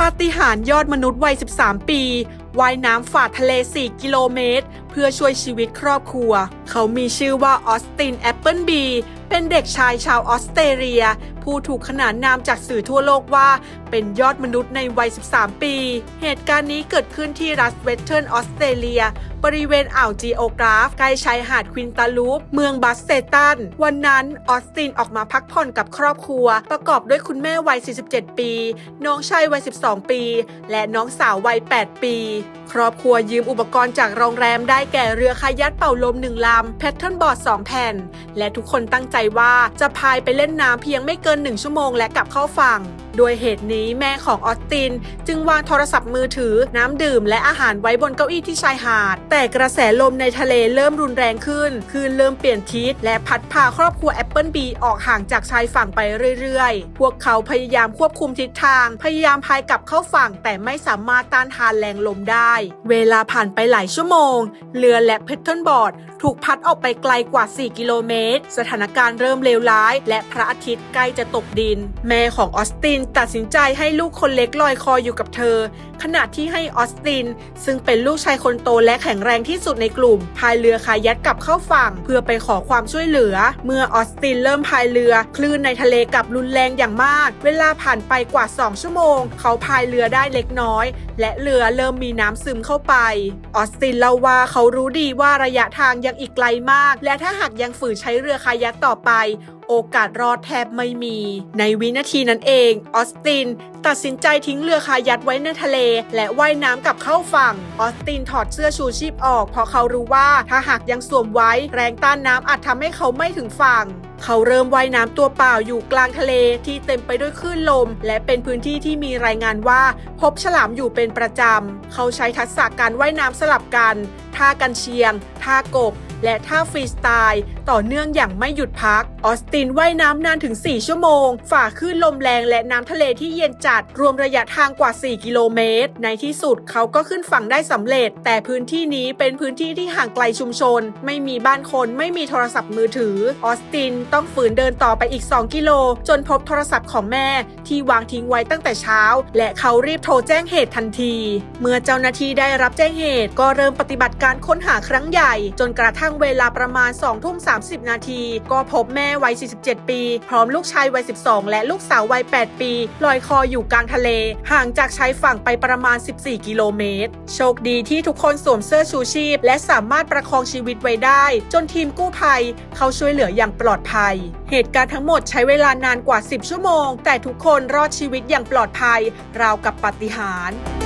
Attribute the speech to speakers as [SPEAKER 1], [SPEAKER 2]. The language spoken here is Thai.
[SPEAKER 1] ปาฏิหาริย์ยอดมนุษย์วัย 13 ปี ว่ายน้ำฝ่าทะเล 4 กิโลเมตร เพื่อช่วยชีวิตครอบครัว เขามีชื่อว่าออสตินแอปเปิลบีเป็นเด็กชายชาวออสเตรเลีย ผู้ถูกขนานนามจากสื่อทั่วโลกว่า เป็นยอดมนุษย์ในวัย 13 ปี เหตุการณ์นี้เกิดขึ้นที่รัฐเวสเทิร์นออสเตรเลีย บริเวณอ่าวจีโอกราฟ ใกล้ชายหาดควินตาลูป เมืองบัสเซตัน วันนั้นออสตินออกมาพักผ่อนกับครอบครัว ประกอบด้วยคุณแม่วัย 47 ปี น้องชายวัย 12 ปี และน้องสาววัย 8 ปี ครอบครัวยืมอุปกรณ์จากโรงแรมได้แก่เรือคายัดเป่าลมหนึ่งลำแพทเทิร์นบอร์ดสองแผ่น และทุกคนตั้งใจว่าจะพายไปเล่นน้ำเพียงไม่เกินหนึ่งชั่วโมงและกลับเข้าฝั่ง โดยเหตุนี้แม่ของออสติน จึงวางโทรศัพท์มือถือน้ำดื่มและอาหารไว้บนเก้าอี้ที่ชายหาด แต่กระแสลมในทะเลเริ่มรุนแรงขึ้นคลื่นเริ่มเปลี่ยนทิศและพัดพาครอบครัวแอปเปิลบีออกห่างจากชายฝั่งไปเรื่อยๆ พวกเขาพยายามควบคุมทิศทาง พยายามพายกลับเข้าฝั่ง แต่ไม่สามารถต้านทานแรงลมได้ เวลาผ่านไปหลายชั่วโมง เรือและเพทเทิลบอร์ด ถูกพัดออกไปไกลกว่า 4 กิโลเมตร สถานการณ์เริ่มเลวร้าย และพระอาทิตย์ใกล้จะตกดิน แม่ของออสตินตัดสินใจให้ลูกคนเล็กลอยคออยู่กับเธอ ขณะที่ให้ออสติน ซึ่งเป็นลูกชายคนโตและแข็งแรงที่สุดในกลุ่ม พายเรือคายักกลับเข้าฝั่ง เพื่อไปขอความช่วยเหลือ เมื่อออสตินเริ่มพายเรือ คลื่นในทะเลกลับรุนแรงอย่างมาก เวลาผ่านไปกว่า 2 ชั่วโมง เขาพายเรือได้เล็กน้อย และเรือเริ่มมีน้ำซึมเข้าไป ออสตินเล่าว่าเขารู้ดีว่าระยะทางยังอีกไกลมาก และถ้าหากยังฝืนใช้เรือคายักต่อไป โอกาสรอดแทบไม่มี ในวินาทีนั้นเอง ออสติน ตัดสินใจทิ้งเรือคายักไว้ในทะเล และว่ายน้ำกลับเข้าฝั่ง ออสตินถอดเสื้อชูชีพออก เพราะเขารู้ว่าถ้าหากยังสวมไว้แรงต้านน้ำอาจทำให้เขาไม่ถึงฝั่งเขาเริ่มว่ายน้ำตัวเปล่าอยู่กลางทะเลที่เต็มไปด้วยคลื่นลม และเป็นพื้นที่ที่มีรายงานว่า พบฉลามอยู่เป็นประจำ เขาใช้ทักษะการว่ายน้ำสลับกัน ท่ากันเชียง ท่ากบ และท่าฟรีสไตล์ต่อเนื่องอย่างไม่หยุดพัก ออสตินว่ายน้ำนานถึง 4 ชั่วโมง ฝ่าคลื่นลมแรงและน้ำทะเลที่เย็นจัด รวมระยะทางกว่า 4 กิโลเมตร ในที่สุดเขาก็ขึ้นฝั่งได้สำเร็จ แต่พื้นที่นี้เป็นพื้นที่ที่ห่างไกลชุมชน ไม่มีบ้านคนไม่มีโทรศัพท์มือถือ ออสตินต้องฝืนเดินต่อไปอีก 2 กิโล จนพบโทรศัพท์ของแม่ ที่วางทิ้งไว้ตั้งแต่เช้า และเขารีบโทรแจ้งเหตุทันที เมื่อเจ้าหน้าที่ได้รับแจ้งเหตุก็เริ่มปฏิบัติการค้นหาครั้งใหญ่ จนกระทั่งงเวลาประมาณ2ทุ่ม30 นาที ก็พบแม่วัย 47 ปี พร้อมลูกชายวัย 12 และลูกสาววัย 8 ปี ลอยคออยู่กลางทะเล ห่างจากชายฝั่งไปประมาณ 14 กิโลเมตร โชคดีที่ทุกคนสวมเสื้อชูชีพ และสามารถประคองชีวิตไว้ได้ จนทีมกู้ภัย เขาช่วยเหลืออย่างปลอดภัย เหตุการณ์ทั้งหมดใช้เวลานานกว่า 10 ชั่วโมง แต่ทุกคนรอดชีวิตอย่างปลอดภัย ราวกับปาฏิหาริย์